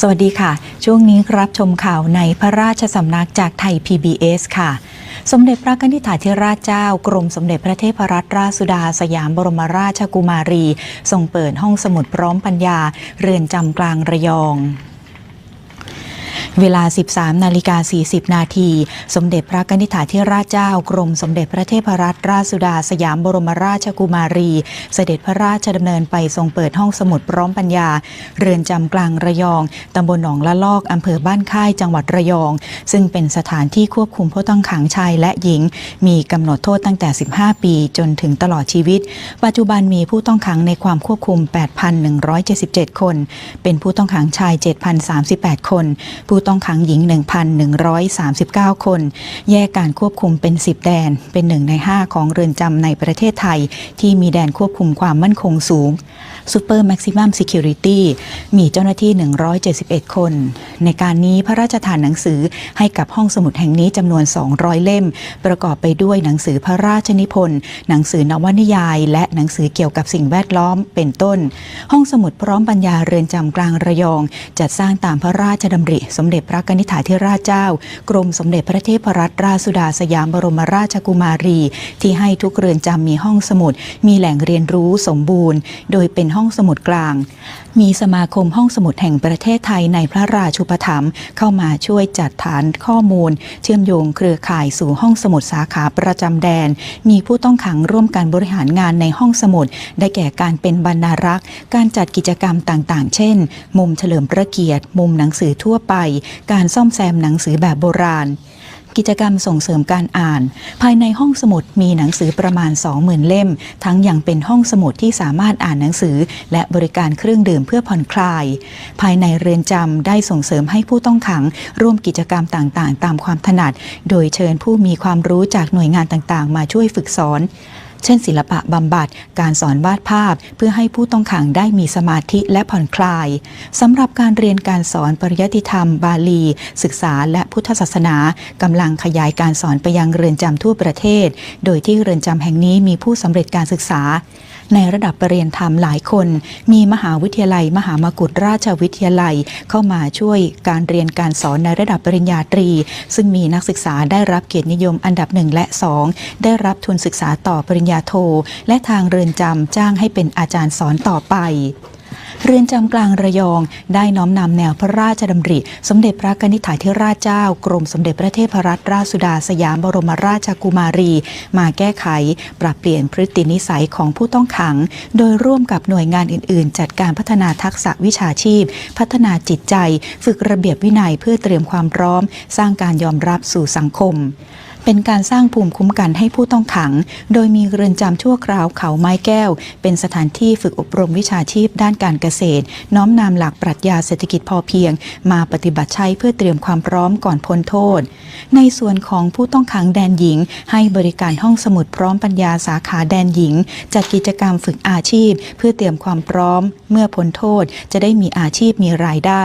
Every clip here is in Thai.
สวัสดีค่ะ ช่วงนี้รับชมข่าวในพระราชสำนักจากไทย PBS ค่ะ สมเด็จพระนิธิถาธิราชเจ้ากรมสมเด็จพระเทพรัตนราชสุดาสยามบรมราชกุมารีทรงเปิดห้องสมุดพร้อมปัญญา เรือนจำกลางระยอง เวลา 13 นาฬิกา 40 นาที สมเด็จพระนิธิถาธิราชเจ้ากรมสมเด็จพระเทพรัตนราชสุดาสยามบรมราชกุมารี เสด็จพระราชดำเนินไปทรงเปิดห้องสมุดพร้อมปัญญา เรือนจำกลางระยอง ตำบลหนองละลอกอำเภอบ้านค่ายจังหวัดระยอง ซึ่งเป็นสถานที่ควบคุมผู้ต้องขังชายและหญิง มีกำหนดโทษตั้งแต่ 15 ปีจนถึงตลอดชีวิต ปัจจุบันมีผู้ต้องขังในความควบคุม 8,177 คน เป็นผู้ต้องขังชาย 7,038 คนผู้ต้องขังหญิง 1,139 คน แยกการควบคุมเป็น 10 แดน เป็นหนึ่งใน 5 ของเรือนจำในประเทศไทย ที่มีแดนควบคุมความมั่นคงสูง Super Maximum Security มีเจ้าหน้าที่ 171 คน ในการนี้พระราชทานหนังสือให้กับห้องสมุดแห่งนี้จำนวน 200 เล่ม ประกอบไปด้วยหนังสือพระราชนิพนธ์หนังสือนวนิยาย และหนังสือเกี่ยวกับสิ่งแวดล้อมเป็นต้น ห้องสมุดพร้อมปัญญาเรือนจำกลางระยอง จัดสร้างตามพระราชดำริ สมเด็จพระนิธิถาธิราชเจ้า กรมสมเด็จพระเทพรัตนราชสุดาสยามบรมราชกุมารี ที่ให้ทุกเรือนจำมีห้องสมุด มีแหล่งเรียนรู้สมบูรณ์ โดยเป็นห้องสมุดกลาง มีสมาคมห้องสมุดแห่งประเทศไทยในพระราชูปถัมภ์เข้ามาช่วยจัดฐานข้อมูล เชื่อมโยงเครือข่ายสู่ห้องสมุดสาขาประจำแดน มีผู้ต้องขังร่วมการบริหารงานในห้องสมุด ได้แก่การเป็นบรรณารักษ์ การจัดกิจกรรมต่างๆ เช่น มุมเฉลิมพระเกียรติ มุมหนังสือทั่วไป การซ่อมแซมหนังสือแบบโบราณ กิจกรรมส่งเสริมการอ่าน ภายในห้องสมุดมีหนังสือประมาณ 20,000 เล่ม ทั้งยังเป็นห้องสมุดที่สามารถอ่านหนังสือ และบริการเครื่องดื่มเพื่อผ่อนคลาย ภายในเรือนจำได้ส่งเสริมให้ผู้ต้องขัง ร่วมกิจกรรมต่างๆ ตามความถนัด โดยเชิญผู้มีความรู้จากหน่วยงานต่างๆ มาช่วยฝึกสอน เช่น ศิลปะบำบัด การสอนวาดภาพ เพื่อให้ผู้ต้องขังได้มีสมาธิและผ่อนคลายสำหรับการเรียนการสอนปริยัติธรรม บาลี ศึกษาและพุทธศาสนากำลังขยายการสอนไปยังเรือนจำทั่วประเทศ โดยที่เรือนจำแห่งนี้มีผู้สำเร็จการศึกษา ในระดับปรริญญาธรรมหลายคน มีมหาวิทยาลัย มหามกุฏราชวิทยาลัย เข้ามาช่วยการเรียนการสอนในระดับปริญญาตรี ซึ่งมีนักศึกษาได้รับเกียรตินิยมอันดับหนึ่งและ 2 ได้รับทุนศึกษาต่อปริญญาโท และทางเรือนจำจ้างให้เป็นอาจารย์สอนต่อไปเรือนจำกลางระยองได้น้อมนำแนวพระราชดำริ สมเด็จพระนิธิถาธิราชเจ้า กรมสมเด็จพระเทพรัตนราชสุดาสยามบรมราชกุมารี มาแก้ไข ปรับเปลี่ยนพฤตินิสัยของผู้ต้องขัง โดยร่วมกับหน่วยงานอื่น ๆ จัดการพัฒนาทักษะวิชาชีพ พัฒนาจิตใจ ฝึกระเบียบวินัยเพื่อเตรียมความพร้อม สร้างการยอมรับสู่สังคม เป็นการสร้างภูมิคุ้มกันให้ผู้ต้องขัง โดยมีเรือนจำชั่วคราวเขาไม้แก้ว เป็นสถานที่ฝึกอบรมวิชาชีพด้านการเกษตร น้อมนำหลักปรัชญาเศรษฐกิจพอเพียง มาปฏิบัติใช้เพื่อเตรียมความพร้อมก่อนพ้นโทษ ในส่วนของผู้ต้องขังแดนหญิง ให้บริการห้องสมุดพร้อมปัญญาสาขาแดนหญิง จัดกิจกรรมฝึกอาชีพ เพื่อเตรียมความพร้อม เมื่อพ้นโทษจะได้มีอาชีพมีรายได้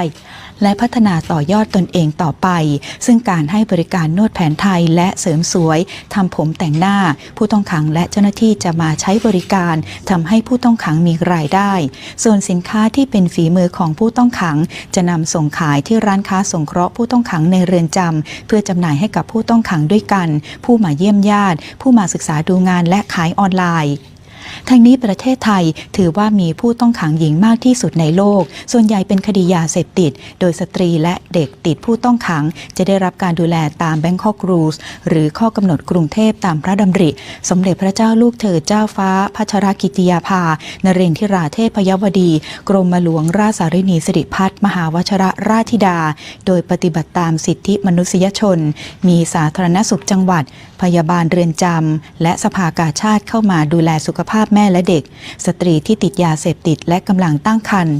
และพัฒนาต่อยอดตนเองต่อไป ซึ่งการให้บริการนวดแผนไทยและเสริมสวยทำผมแต่งหน้า ผู้ต้องขังและเจ้าหน้าที่จะมาใช้บริการทำให้ผู้ต้องขังมีรายได้ ส่วนสินค้าที่เป็นฝีมือของผู้ต้องขัง จะนำส่งขายที่ร้านค้าสงเคราะห์ผู้ต้องขังในเรือนจำเพื่อจำหน่ายให้กับผู้ต้องขังด้วยกัน ผู้มาเยี่ยมญาติ ผู้มาศึกษาดูงานและขายออนไลน์ ทั้งนี้ประเทศไทยถือว่ามีผู้ต้องขังหญิงมากที่สุดในโลก ส่วนใหญ่เป็นคดียาเสพติด โดยสตรีและเด็กติดผู้ต้องขัง จะได้รับการดูแลตาม Bangkok Rules หรือข้อกำหนดกรุงเทพตามพระดำริ สมเด็จพระเจ้าลูกเธอเจ้าฟ้าพัชรกิติยาภา นเรนทิราเทพยวดี กรมหลวงราชสารินีสิริพัฒน์มหาวชรราชธิดา โดยปฏิบัติตามสิทธิมนุษยชน มีสาธารณสุขจังหวัด พยาบาลเรือนจำและสภากาชาติเข้ามาดูแลสุขภาพแม่และเด็ก สตรีที่ติดยาเสพติดและกำลังตั้งครรภ์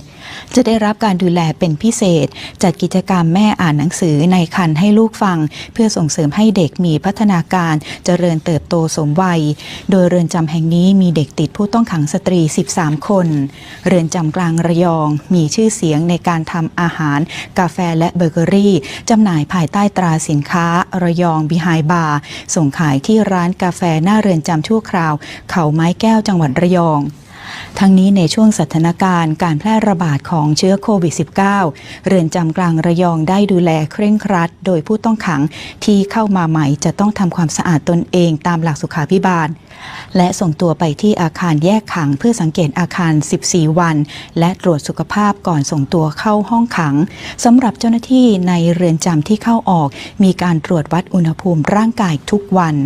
จะได้รับการดูแลเป็นพิเศษ จัดกิจกรรมแม่อ่านหนังสือในครรภ์ให้ลูกฟัง เพื่อส่งเสริมให้เด็กมีพัฒนาการเจริญเติบโตสมวัย โดยเรือนจำแห่งนี้มีเด็กติดผู้ต้องขังสตรี 13 คน เรือนจำกลางระยอง มีชื่อเสียงในการทำอาหาร กาแฟและเบเกอรี่จำหน่ายภายใต้ตราสินค้า ระยองบิไฮบาร์ส่งขายที่ร้านกาแฟหน้าเรือนจำชั่วคราว เขาไม้แก้วจังหวัดระยอง ทั้งนี้ในช่วงสถานการณ์การแพร่ระบาดของเชื้อโควิด -19 เรือนจำกลางระยองได้ดูแลเคร่งครัด โดยผู้ต้องขังที่เข้ามาใหม่จะต้องทำความสะอาดตนเองตามหลักสุขาพิบาล และส่งตัวไปที่อาคารแยกขังเพื่อสังเกตอาคาร 14 วัน และตรวจสุขภาพก่อนส่งตัวเข้าห้องขังสำหรับเจ้าหน้าที่ในเรือนจำที่เข้าออก มีการตรวจวัดอุณหภูมิร่างกายทุกวัน